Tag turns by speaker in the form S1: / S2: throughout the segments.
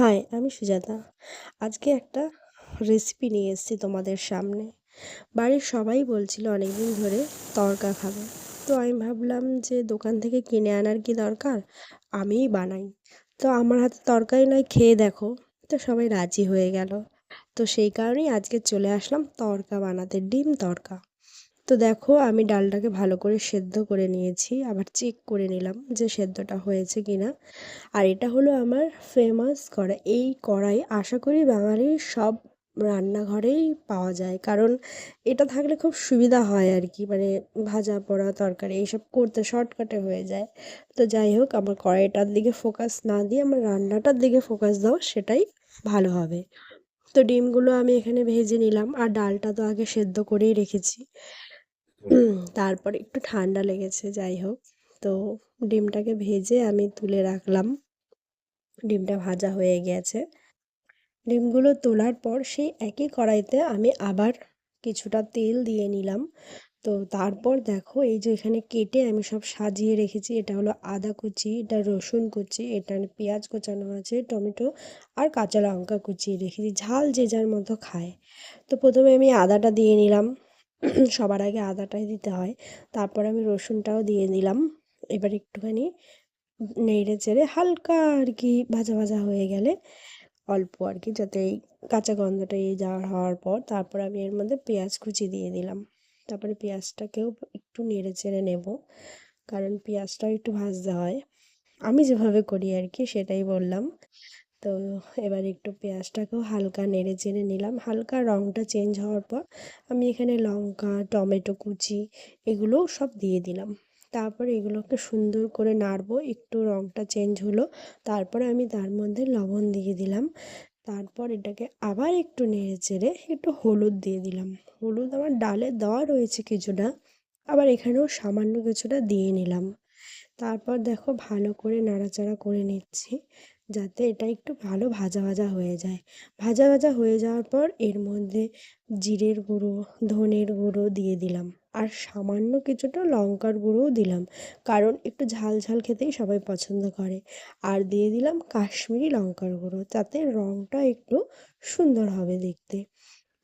S1: High, আমি সুজাতা। আজকে একটা রেসিপি নিয়ে এসেছি তোমাদের সামনে। বাড়ির সবাই বলছিল অনেক দিন ধরে তরকা খাবে। তো আমি ভাবলাম যে দোকান থেকে কিনে আনার কি দরকার? আমিই বানাই। তো আমার হাতে তরকারি নয়, খেয়ে দেখো। তো সবাই রাজি হয়ে গেল। তো সেই কারণেই আজকে চলে আসলাম তরকা বানাতে, ডিম তড়কা তো দেখো, আমি ডালটাকে ভালো করে সেদ্ধ করে নিয়েছি। আবার চেক করে নিলাম যে সেদ্ধটা হয়েছে কি না আর এটা হলো আমার ফেমাস কড়াই। এই কড়াই আশা করি বাঙালির সব রান্নাঘরেই পাওয়া যায়। কারণ এটা থাকলে খুব সুবিধা হয় আর কি। মানে ভাজা, পোড়া, তরকারি এইসব করতে শর্টকাটে হয়ে যায়। তো যাই হোক, আমার কড়াইটার দিকে ফোকাস না দিয়ে, আমার রান্নাটার দিকে ফোকাস দাও সেটাই ভালো হবে। তো ডিমগুলো আমি এখানে ভেজে নিলাম। আর ডালটা তো আগে সেদ্ধ করেই রেখেছি। তারপরে একটু ঠান্ডা লেগেছে, যাই হোক। তো ডিমটাকে ভেজে আমি তুলে রাখলাম। ডিমটা ভাজা হয়ে গেছে। ডিমগুলো তোলার পর সেই একই কড়াইতে আমি আবার কিছুটা তেল দিয়ে নিলাম। তো তারপর দেখো, এই যে এখানে কেটে আমি সব সাজিয়ে রেখেছি। এটা হলো আদা কুচি, এটা রসুন কুচি, এটা পেঁয়াজ কোচানো আছে, টমেটো আর কাঁচা লঙ্কা কুচিয়ে রেখেছি। ঝাল যে যার মতো খায়। তো প্রথমে আমি আদাটা দিয়ে নিলাম। সবার আগে আদাটাই দিতে হয়। তারপর আমি রসুনটাও দিয়ে দিলাম। এবার একটুখানি নেড়ে চেড়ে হালকা আর কি ভাজা ভাজা হয়ে গেলে অল্প আর কি যাতে এই কাঁচা গন্ধটা এই যাওয়ার হওয়ার পর তারপর আমি এর মধ্যে পেঁয়াজ কুচি দিয়ে দিলাম। তারপরে পেঁয়াজটাকেও একটু নেড়ে চেড়ে নেব কারণ পেঁয়াজটাও একটু ভাজতে হয়। আমি যেভাবে করি আর কি সেটাই বললাম। তো এবার একটু পেঁয়াজটাকেও হালকা নেড়ে চেড়ে নিলাম। হালকা রঙটা চেঞ্জ হওয়ার পর আমি এখানে লঙ্কা, টমেটো কুচি এগুলোও সব দিয়ে দিলাম। তারপর এগুলোকে সুন্দর করে নাড়বো, একটু রঙটা চেঞ্জ হলো, তারপরে আমি তার মধ্যে লবণ দিয়ে দিলাম। তারপর এটাকে আবার একটু নেড়ে চেড়ে একটু হলুদ দিয়ে দিলাম। হলুদ আমার ডালে দেওয়া রয়েছে কিছুটা, আবার এখানেও সামান্য কিছুটা দিয়ে নিলাম। তারপর দেখো ভালো করে নাড়াচাড়া করে নিচ্ছি, যাতে এটা একটু ভালো ভাজা ভাজা হয়ে যায়। ভাজা ভাজা হয়ে যাওয়ার পর এর মধ্যে জিরের গুঁড়ো, ধনের গুঁড়ো দিয়ে দিলাম। আর সামান্য কিছুটা লঙ্কার গুঁড়োও দিলাম, কারণ একটু ঝাল ঝাল খেতেই সবাই পছন্দ করে। আর দিয়ে দিলাম কাশ্মীরি লঙ্কার গুঁড়ো, তাতে রঙটা একটু সুন্দর হবে দেখতে।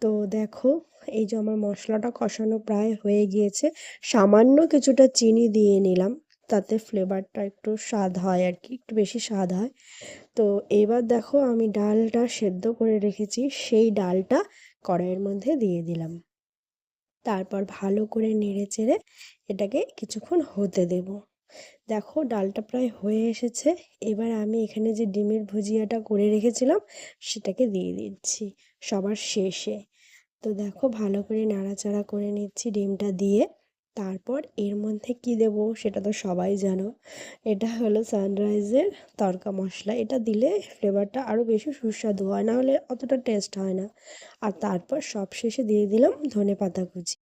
S1: তো দেখো, এই যে আমার মশলাটা কষানো প্রায় হয়ে গিয়েছে, সামান্য কিছুটা চিনি দিয়ে নিলাম। তাতে ফ্লেভারটা একটু স্বাদ হয় আর কি, একটু বেশি স্বাদ হয়। তো এবার দেখো আমি ডালটা সেদ্ধ করে রেখেছি, সেই ডালটা কড়াইয়ের মধ্যে দিয়ে দিলাম। তারপর ভালো করে নেড়ে চেড়ে এটাকে কিছুক্ষণ হতে দেব। দেখো ডালটা প্রায় হয়ে এসেছে, এবার আমি এখানে যে ডিমের ভুজিয়াটা করে রেখেছিলাম, সেটাকে দিয়ে দিচ্ছি সবার শেষে। তো দেখো ভালো করে নাড়াচাড়া করে নিচ্ছি ডিমটা দিয়ে। তারপর এর মধ্যে কি দেব সেটা তো সবাই জানো। এটা হলো সানরাইজের তড়কা মশলা। এটা দিলে ফ্লেভারটা আরও বেশি সুস্বাদু হয়, না হলে অতটা টেস্ট হয় না। আর তারপর সব শেষে দিয়ে দিলাম ধনে পাতা কুচি।